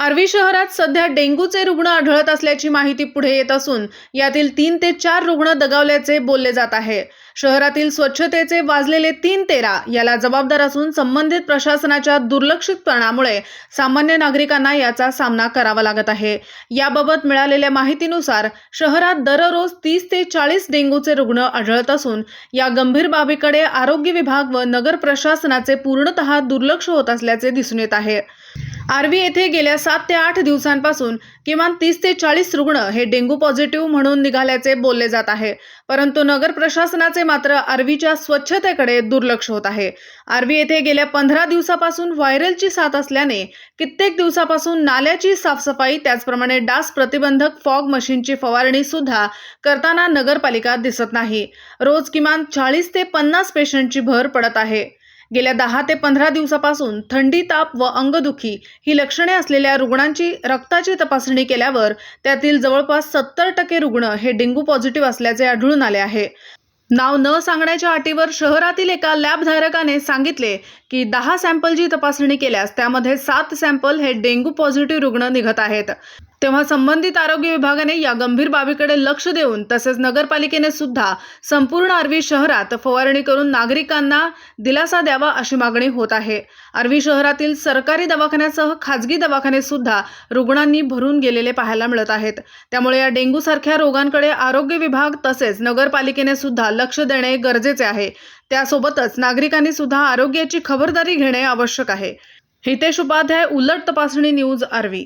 आर्वी शहरात सध्या डेंग्यूचे रुग्ण आढळत असल्याची माहिती पुढे येत असून यातील तीन ते चार रुग्ण दगावल्याचे बोलले जात आहे. शहरातील स्वच्छतेचे वाजलेले तीन तेरा याला जबाबदार असून संबंधित प्रशासनाच्या दुर्लक्षितपणामुळे सामान्य नागरिकांना याचा सामना करावा लागत आहे. याबाबत मिळालेल्या माहितीनुसार शहरात दररोज तीस ते चाळीस डेंग्यूचे रुग्ण आढळत असून या गंभीर बाबीकडे आरोग्य विभाग व नगर प्रशासनाचे पूर्णतः दुर्लक्ष होत असल्याचे दिसून येत आहे. आर्वी येथे गेल्या सात ते आठ दिवसांपासून किमान तीस ते चाळीस रुग्ण हे डेंग्यू पॉझिटिव्ह म्हणून निघाल्याचे बोलले जात आहे. परंतु नगर प्रशासनाचे मात्र आर्वीच्या स्वच्छतेकडे दुर्लक्ष होत आहे. आर्वी येथे गेल्या पंधरा दिवसापासून व्हायरलची साथ असल्याने कित्येक दिवसापासून नाल्याची साफसफाई त्याचप्रमाणे डास प्रतिबंधक फॉग मशीनची फवारणी सुद्धा करताना नगरपालिका दिसत नाही. रोज किमान चाळीस ते पन्नास पेशंटची भर पडत आहे. गेल्या दहा ते पंधरा दिवसापासून थंडी ताप व अंगदुखी ही लक्षणे असलेल्या रुग्णांची रक्ताची तपासणी केल्यावर त्यातील जवळपास सत्तर टक्के रुग्ण हे डेंग्यू पॉझिटिव्ह असल्याचे आढळून आले आहे. नाव न सांगण्याच्या अटीवर शहरातील एका लॅबधारकाने सांगितले की दहा सॅम्पलची तपासणी केल्यास त्यामध्ये सात सॅम्पल हे डेंग्यू पॉझिटिव्ह रुग्ण निघत आहेत. तेव्हा संबंधित आरोग्य विभागाने या गंभीर बाबीकडे लक्ष देऊन तसेच नगरपालिकेने सुद्धा संपूर्ण आर्वी शहरात फवारणी करून नागरिकांना दिलासा द्यावा अशी मागणी होत आहे. आर्वी शहरातील सरकारी दवाखान्यासह खाजगी दवाखाने सुद्धा रुग्णांनी भरून गेलेले पाहायला मिळत आहेत. त्यामुळे या डेंग्यू सारख्या रोगांकडे आरोग्य विभाग तसेच नगरपालिकेने सुद्धा लक्ष देणे गरजेचे आहे. त्यासोबतच नागरिकांनी सुद्धा आरोग्याची खबरदारी घेणे आवश्यक आहे. हितेश उपाध्याय उलट तपासणी न्यूज आर्वी